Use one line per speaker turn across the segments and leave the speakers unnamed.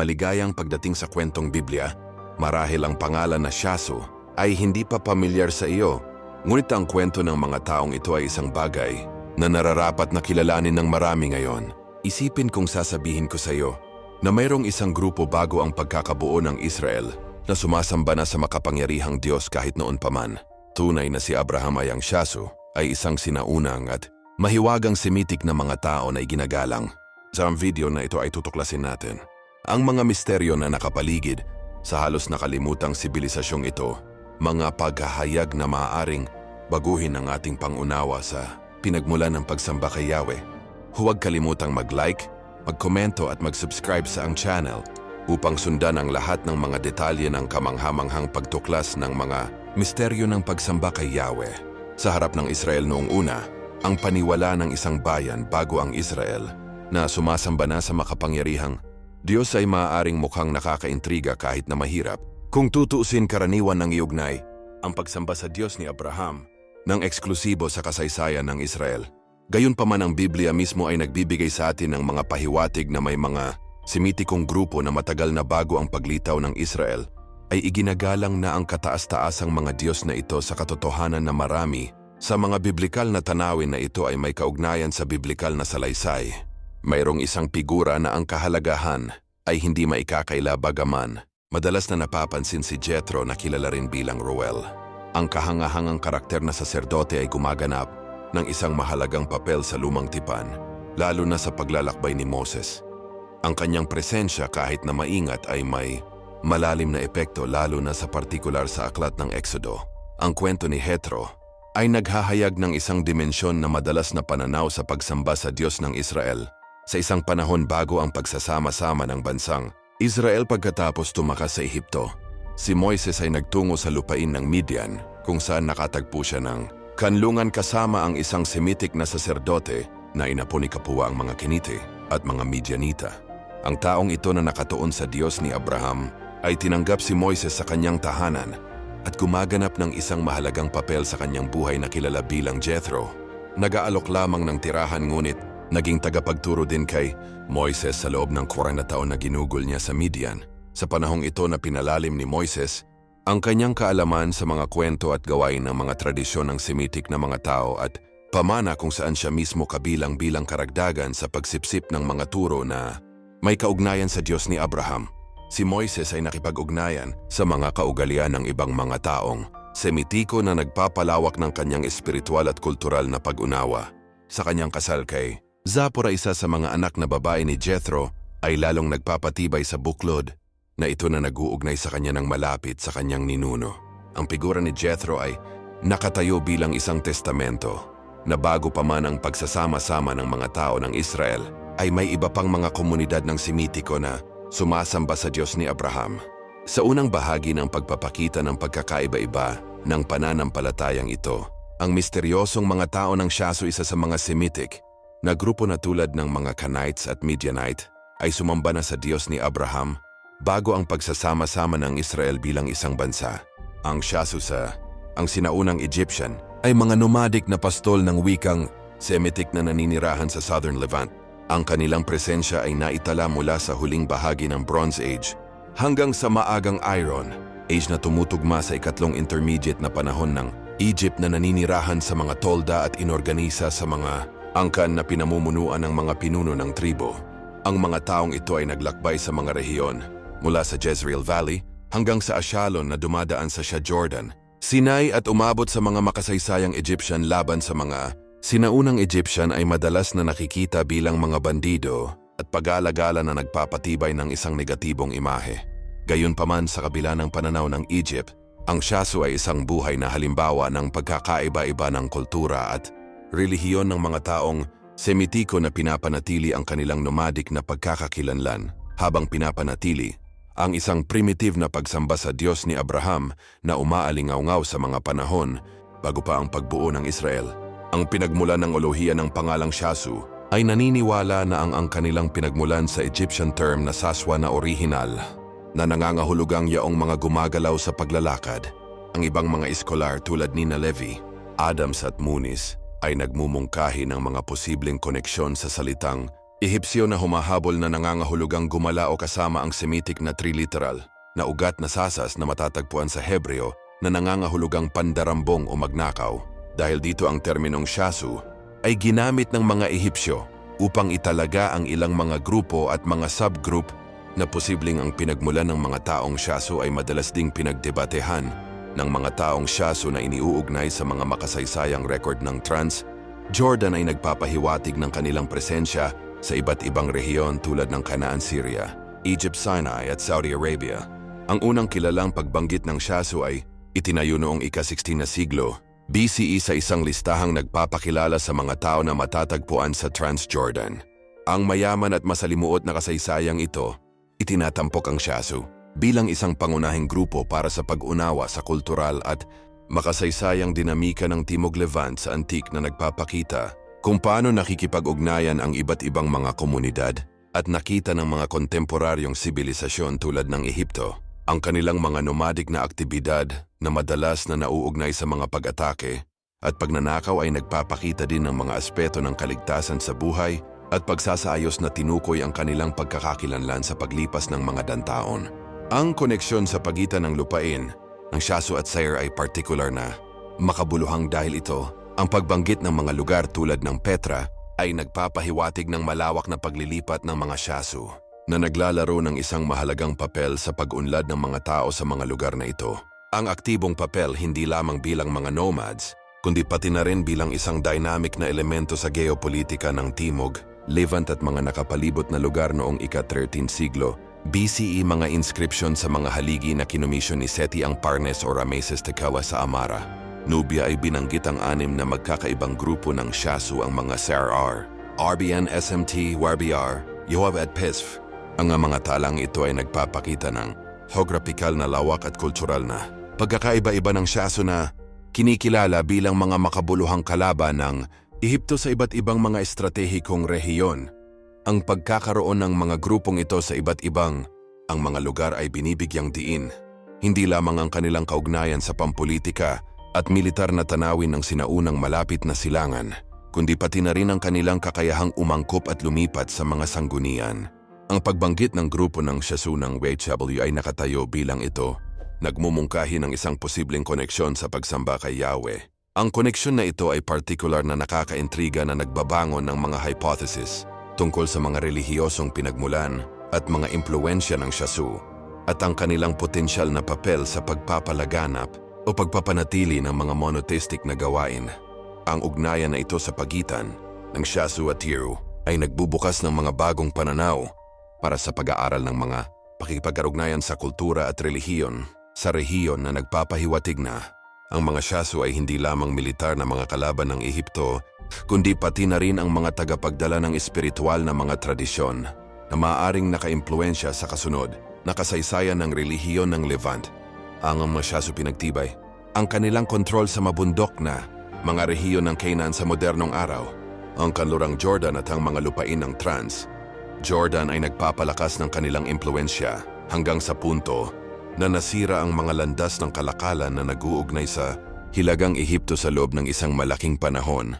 Maligayang pagdating sa kwentong Biblia, marahil ang pangalan na Shasu ay hindi pa pamilyar sa iyo. Ngunit ang kwento ng mga taong ito ay isang bagay na nararapat na kilalanin ng marami ngayon. Isipin kung sasabihin ko sa iyo na mayroong isang grupo bago ang pagkakabuo ng Israel na sumasamba na sa makapangyarihang Diyos kahit noon pa man. Tunay na si Abraham ay ang Shasu ay isang sinaunang at mahiwagang Semitic na mga tao na iginagalang. Sa video na ito ay tutuklasin natin. Ang mga misteryo na nakapaligid sa halos nakalimutang sibilisasyong ito, mga paghahayag na maaaring baguhin ang ating pangunawa sa pinagmulan ng pagsamba kay Yahweh. Huwag kalimutang mag-like, magkomento at mag-subscribe sa ang channel upang sundan ang lahat ng mga detalye ng kamanghamanghang pagtuklas ng mga misteryo ng pagsamba kay Yahweh. Sa harap ng Israel noong una, ang paniwala ng isang bayan bago ang Israel na sumasamba na sa makapangyarihang Diyos ay maaaring mukhang nakakaintriga kahit na mahirap. Kung tutuusin karaniwan ng iugnay, ang pagsamba sa Diyos ni Abraham ng eksklusibo sa kasaysayan ng Israel. Gayunpaman ang Biblia mismo ay nagbibigay sa atin ng mga pahiwatig na may mga semitikong grupo na matagal na bago ang paglitaw ng Israel ay iginagalang na ang kataas-taasang mga Diyos na ito sa katotohanan na marami sa mga biblikal na tanawin na ito ay may kaugnayan sa biblikal na salaysay. Mayroong isang figura na ang kahalagahan ay hindi maikakaila bagaman. Madalas na napapansin si Jethro na kilala rin bilang Ruel. Ang kahangahangang karakter na saserdote ay gumaganap ng isang mahalagang papel sa lumang tipan, lalo na sa paglalakbay ni Moses. Ang kanyang presensya kahit na maingat ay may malalim na epekto lalo na sa partikular sa aklat ng Exodo. Ang kwento ni Hetro ay naghahayag ng isang dimensyon na madalas na pananaw sa pagsamba sa Diyos ng Israel sa isang panahon bago ang pagsasama-sama ng bansang Israel pagkatapos tumakas sa Ehipto. Si Moises ay nagtungo sa lupain ng Midian kung saan nakatagpo siya ng kanlungan kasama ang isang Semitic na saserdote na inapo ni Kapua ang mga Kinite at mga Midianita. Ang taong ito na nakatuon sa Diyos ni Abraham ay tinanggap si Moises sa kanyang tahanan at gumaganap ng isang mahalagang papel sa kanyang buhay na kilala bilang Jethro. Nag-aalok lamang ng tirahan ngunit Naging tagapagturo din kay Moises sa loob ng 40 taon na ginugol niya sa Midian. Sa panahong ito na pinalalim ni Moises, ang kanyang kaalaman sa mga kwento at gawain ng mga tradisyon ng Semitic na mga tao at pamana kung saan siya mismo kabilang bilang karagdagan sa pagsipsip ng mga turo na may kaugnayan sa Diyos ni Abraham. Si Moises ay nakipag-ugnayan sa mga kaugalian ng ibang mga taong Semitiko na nagpapalawak ng kanyang espiritual at kultural na pag-unawa. Sa kanyang kasal kay Zapora isa sa mga anak na babae ni Jethro ay lalong nagpapatibay sa buklod na ito na nag-uugnay sa kanya ng malapit sa kanyang ninuno. Ang figura ni Jethro ay nakatayo bilang isang testamento na bago pa man ang pagsasama-sama ng mga tao ng Israel ay may iba pang mga komunidad ng Simitiko na sumasamba sa Diyos ni Abraham. Sa unang bahagi ng pagpapakita ng pagkakaiba-iba ng pananampalatayang ito, ang misteryosong mga tao ng Shasu isa sa mga Semitic na grupo na tulad ng mga Kanites at Midianite ay sumamba na sa Diyos ni Abraham bago ang pagsasama-sama ng Israel bilang isang bansa. Ang Shasusa, ang sinaunang Egyptian, ay mga nomadic na pastol ng wikang Semitic na naninirahan sa Southern Levant. Ang kanilang presensya ay naitala mula sa huling bahagi ng Bronze Age hanggang sa maagang Iron Age na tumutugma sa ikatlong intermediate na panahon ng Egypt na naninirahan sa mga tolda at inorganisa sa mga angkan na pinamumunuan ng mga pinuno ng tribo. Ang mga taong ito ay naglakbay sa mga rehiyon mula sa Jezreel Valley hanggang sa Ashalon na dumadaan sa Shah Jordan, Sinai at umabot sa mga makasaysayang Egyptian laban sa mga sinaunang Egyptian ay madalas na nakikita bilang mga bandido at pag-alagala na nagpapatibay ng isang negatibong imahe. Gayunpaman sa kabila ng pananaw ng Egypt, ang Shasu ay isang buhay na halimbawa ng pagkakaiba-iba ng kultura at relihiyon ng mga taong Semitiko na pinapanatili ang kanilang nomadic na pagkakakilanlan habang pinapanatili ang isang primitive na pagsamba sa Diyos ni Abraham na umaalingaw sa mga panahon bago pa ang pagbuo ng Israel. Ang pinagmulan ng olohiya ng pangalang Shasu ay naniniwala na ang ang kanilang pinagmulan sa Egyptian term na Saswa na original na nangangahulugang yaong mga gumagalaw sa paglalakad. Ang ibang mga eskolar tulad ni na Adams at Muniz ay nagmumungkahi ng mga posibleng koneksyon sa salitang Ehipsyo na humahabol na nangangahulugang gumala o kasama ang Semitic na triliteral na ugat na sasas na matatagpuan sa Hebreo na nangangahulugang pandarambong o magnakaw. Dahil dito ang terminong shasu ay ginamit ng mga Ehipsyo upang italaga ang ilang mga grupo at mga subgroup na posibleng ang pinagmulan ng mga taong shasu ay madalas ding pinagdebatehan ng mga taong shasu na iniuugnay sa mga makasaysayang record ng trans, Jordan ay nagpapahiwatig ng kanilang presensya sa iba't ibang rehiyon tulad ng Canaan, Syria, Egypt, Sinai at Saudi Arabia. Ang unang kilalang pagbanggit ng shasu ay itinayo noong ika-16 na siglo BCE sa isang listahang nagpapakilala sa mga tao na matatagpuan sa Transjordan. Ang mayaman at masalimuot na kasaysayang ito, itinatampok ang shasu bilang isang pangunahing grupo para sa pag-unawa sa kultural at makasaysayang dinamika ng Timog Levant sa antik na nagpapakita kung paano nakikipag-ugnayan ang iba't ibang mga komunidad at nakita ng mga kontemporaryong sibilisasyon tulad ng Ehipto ang kanilang mga nomadic na aktibidad na madalas na nauugnay sa mga pag-atake at pagnanakaw ay nagpapakita din ng mga aspeto ng kaligtasan sa buhay at pagsasaayos na tinukoy ang kanilang pagkakakilanlan sa paglipas ng mga dantaon. Ang koneksyon sa pagitan ng lupain ng Shasu at Sayer ay partikular na makabuluhang dahil ito ang pagbanggit ng mga lugar tulad ng Petra ay nagpapahiwatig ng malawak na paglilipat ng mga Shasu na naglalaro ng isang mahalagang papel sa pag-unlad ng mga tao sa mga lugar na ito. Ang aktibong papel hindi lamang bilang mga nomads, kundi pati na rin bilang isang dynamic na elemento sa geopolitika ng Timog, Levant at mga nakapalibot na lugar noong ika-13 siglo. BCE mga inscription sa mga haligi na kinumisyon ni Seti ang Parnes o Rameses Tekewa sa Amara. Nubia ay binanggit ang anim na magkakaibang grupo ng Shasu ang mga SRR, RBN, SMT, WRBR, Yoav at PISF. Ang mga talang ito ay nagpapakita ng geographical na lawak at kultural na pagkakaiba-iba ng Shasu na kinikilala bilang mga makabuluhang kalaban ng Ehipto sa iba't ibang mga estratehikong rehiyon. Ang pagkakaroon ng mga grupong ito sa iba't ibang ang mga lugar ay binibigyang diin. Hindi lamang ang kanilang kaugnayan sa pampolitika at militar na tanawin ng sinaunang malapit na silangan, kundi pati na rin ang kanilang kakayahang umangkop at lumipat sa mga sanggunian. Ang pagbanggit ng grupo ng Shasu ng WHW ay nakatayo bilang ito, nagmumungkahi ng isang posibleng koneksyon sa pagsamba kay Yahweh. Ang koneksyon na ito ay partikular na nakakaintriga na nagbabangon ng mga hypothesis tungkol sa mga relihiyosong pinagmulan at mga impluensya ng Shasu at ang kanilang potensyal na papel sa pagpapalaganap o pagpapanatili ng mga monotheistic na gawain. Ang ugnayan na ito sa pagitan ng Shasu at Tiru ay nagbubukas ng mga bagong pananaw para sa pag-aaral ng mga pakikipag-arugnayan sa kultura at relihiyon sa rehiyon na nagpapahiwatig na ang mga Shasu ay hindi lamang militar na mga kalaban ng Ehipto, kundi pati na rin ang mga tagapagdala ng espiritual na mga tradisyon na maaaring nakaimpluensya sa kasunod na kasaysayan ng relihiyon ng Levant. Ang mga Shasu pinagtibay, ang kanilang kontrol sa mabundok na mga rehiyon ng Canaan sa modernong araw, ang kanlurang Jordan at ang mga lupain ng Trans. Jordan ay nagpapalakas ng kanilang impluensya hanggang sa punto na nasira ang mga landas ng kalakalan na naguugnay sa Hilagang Ehipto sa loob ng isang malaking panahon.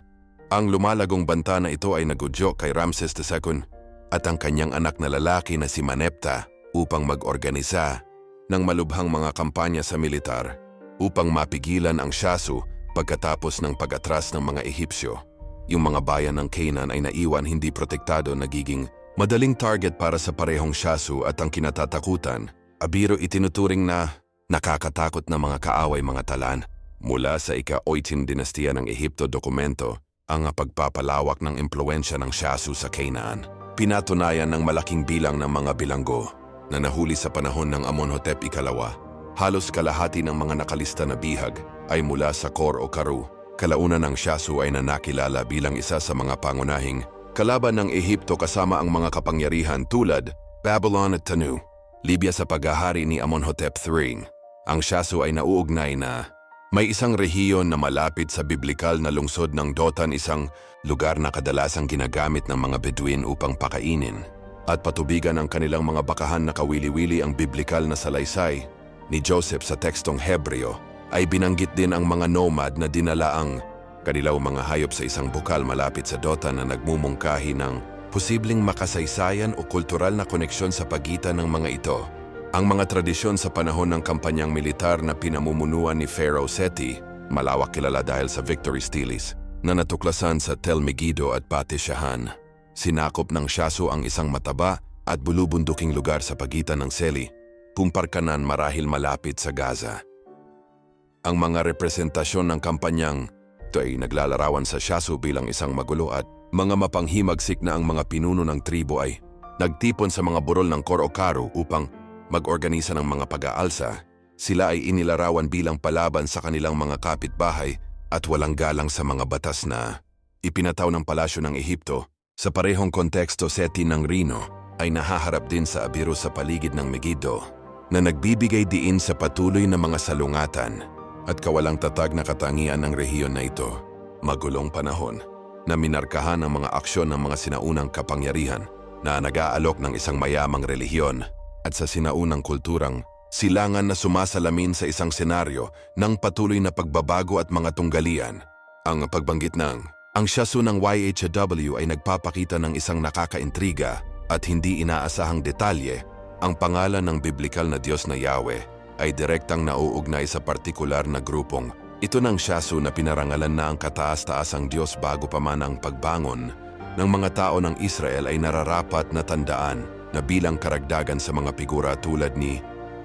Ang lumalagong banta na ito ay nagudyo kay Ramses II at ang kanyang anak na lalaki na si Manepta upang mag-organisa ng malubhang mga kampanya sa militar upang mapigilan ang Shasu pagkatapos ng pag-atras ng mga Ehipsyo. Yung mga bayan ng Canaan ay naiwan hindi protektado nagiging madaling target para sa parehong Shasu at ang kinatatakutan Abiro itinuturing na nakakatakot na mga kaaway mga talan mula sa ika-18 dinastiya ng Ehipto dokumento ang pagpapalawak ng impluensya ng Shasu sa Canaan. Pinatunayan ng malaking bilang ng mga bilanggo na nahuli sa panahon ng Amonhotep ikalawa. Halos kalahati ng mga nakalista na bihag ay mula sa Kor o Karu. Kalaunan ng Shasu ay nanakilala bilang isa sa mga pangunahing kalaban ng Ehipto kasama ang mga kapangyarihan tulad Babylon at Tanu. Libya sa paghahari ni Amonhotep III, ang Shasu ay nauugnay na may isang rehiyon na malapit sa biblikal na lungsod ng Dotan isang lugar na kadalasang ginagamit ng mga Bedouin upang pakainin at patubigan ang kanilang mga bakahan na kawili-wili ang biblikal na salaysay ni Joseph sa tekstong Hebreo ay binanggit din ang mga nomad na dinala ang kanilang mga hayop sa isang bukal malapit sa Dotan na nagmumungkahi ng posibleng makasaysayan o kultural na koneksyon sa pagitan ng mga ito. Ang mga tradisyon sa panahon ng kampanyang militar na pinamumunuan ni Pharaoh Seti, malawak kilala dahil sa victory steles, na natuklasan sa Tel Megiddo at Batisyahan. Sinakop ng Shasu ang isang mataba at bulubunduking lugar sa pagitan ng Seli, pumparkanan marahil malapit sa Gaza. Ang mga representasyon ng kampanyang ito ay naglalarawan sa Shasu bilang isang magulo at mga mapanghimagsik na ang mga pinuno ng tribo ay nagtipon sa mga burol ng Korokaru upang mag-organisa ng mga pag-aalsa. Sila ay inilarawan bilang palaban sa kanilang mga kapitbahay at walang galang sa mga batas na ipinataw ng palasyo ng Ehipto. Sa parehong konteksto seti ng Rino ay nahaharap din sa abiro sa paligid ng Megiddo na nagbibigay diin sa patuloy na mga salungatan at kawalang tatag na katangian ng rehiyon na ito. Magulong panahon na minarkahan ang mga aksyon ng mga sinaunang kapangyarihan na nag-aalok ng isang mayamang relihiyon at sa sinaunang kulturang silangan na sumasalamin sa isang senaryo ng patuloy na pagbabago at mga tunggalian. Ang pagbanggit ng ang syasu ng YHW ay nagpapakita ng isang nakakaintriga at hindi inaasahang detalye ang pangalan ng biblikal na Diyos na Yahweh ay direktang nauugnay sa partikular na grupong ito ng Shasu na pinarangalan na ang kataas-taasang Diyos bago pa man ang pagbangon ng mga tao ng Israel ay nararapat na tandaan na bilang karagdagan sa mga figura tulad ni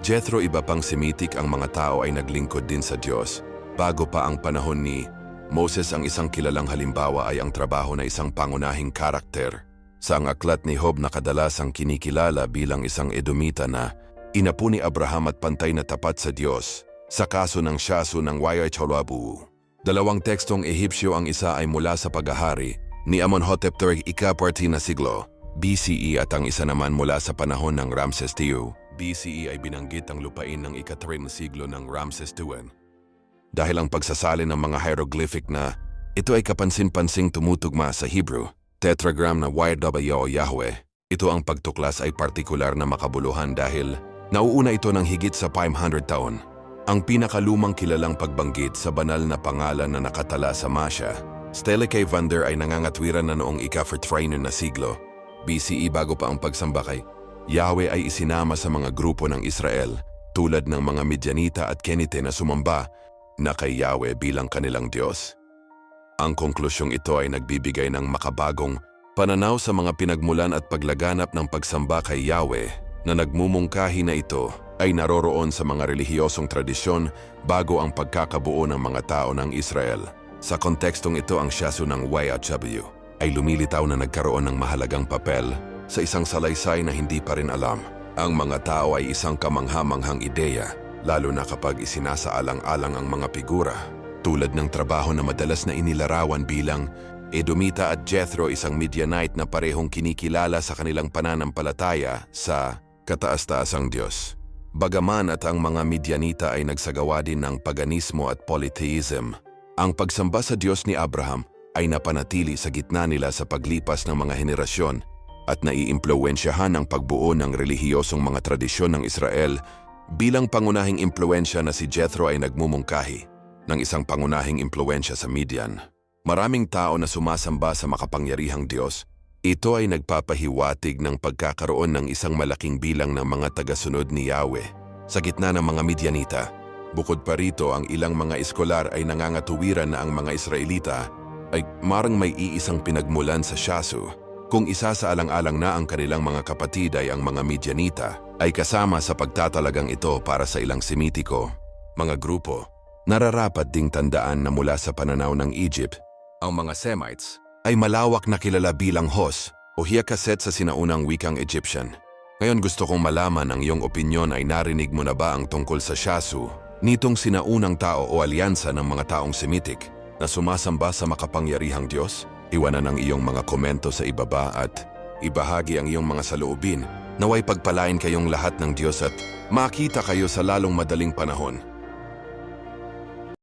Jethro iba pang Semitic ang mga tao ay naglingkod din sa Diyos bago pa ang panahon ni Moses ang isang kilalang halimbawa ay ang trabaho na isang pangunahing karakter. Sa ang aklat ni Job na kadalasang kinikilala bilang isang Edomita na inapo ni Abraham at pantay na tapat sa Diyos sa kaso ng Shasu ng Wayacholabu. Dalawang tekstong Ehipsyo ang isa ay mula sa paghahari ni Amonhotep III ika-14 na siglo BCE at ang isa naman mula sa panahon ng Ramses II. BCE ay binanggit ang lupain ng ika-3 na siglo ng Ramses II. Dahil ang pagsasalin ng mga hieroglyphic na ito ay kapansin-pansing tumutugma sa Hebrew, tetragram na YW o Yahweh, ito ang pagtuklas ay partikular na makabuluhan dahil nauuna ito ng higit sa 500 taon. Ang pinakalumang kilalang pagbanggit sa banal na pangalan na nakatala sa Masya, Stele kay Vander ay nangangatwiran na noong ika-4 na siglo, BCE bago pa ang pagsamba kay Yahweh ay isinama sa mga grupo ng Israel tulad ng mga Midianita at Kenite na sumamba na kay Yahweh bilang kanilang Diyos. Ang konklusyong ito ay nagbibigay ng makabagong pananaw sa mga pinagmulan at paglaganap ng pagsamba kay Yahweh na nagmumungkahi na ito ay naroroon sa mga relihiyosong tradisyon bago ang pagkakabuo ng mga tao ng Israel. Sa kontekstong ito ang Shasu ng YHW ay lumilitaw na nagkaroon ng mahalagang papel sa isang salaysay na hindi pa rin alam. Ang mga tao ay isang kamanghamanghang ideya lalo na kapag isinasaalang-alang ang mga figura tulad ng trabaho na madalas na inilarawan bilang Edomita at Jethro isang Midianite na parehong kinikilala sa kanilang pananampalataya sa kataas-taasang Diyos. Bagaman at ang mga Midianita ay nagsagawa din ng paganismo at polytheism, ang pagsamba sa Diyos ni Abraham ay napanatili sa gitna nila sa paglipas ng mga henerasyon at naiimpluwensyahan ang pagbuo ng relihiyosong mga tradisyon ng Israel bilang pangunahing impluensya na si Jethro ay nagmumungkahi ng isang pangunahing impluensya sa Midian. Maraming tao na sumasamba sa makapangyarihang Diyos, ito ay nagpapahiwatig ng pagkakaroon ng isang malaking bilang ng mga tagasunod ni Yahweh sa gitna ng mga Midianita. Bukod pa rito, ang ilang mga eskolar ay nangangatuwiran na ang mga Israelita ay marang may iisang pinagmulan sa Shasu. Kung isa sa alang-alang na ang kanilang mga kapatid ay ang mga Midianita, ay kasama sa pagtatalagang ito para sa ilang Semitiko, mga grupo, nararapat ding tandaan na mula sa pananaw ng Egypt, ang mga Semites ay malawak na kilala bilang Hos o Hiakaset sa sinaunang wikang Egyptian. Ngayon gusto kong malaman ang iyong opinyon ay narinig mo na ba ang tungkol sa Shasu, nitong sinaunang tao o alyansa ng mga taong Semitic na sumasamba sa makapangyarihang Diyos? Iwanan ang iyong mga komento sa ibaba at ibahagi ang iyong mga saloobin. Naway pagpalain kayong lahat ng Diyos at makita kayo sa lalong madaling panahon.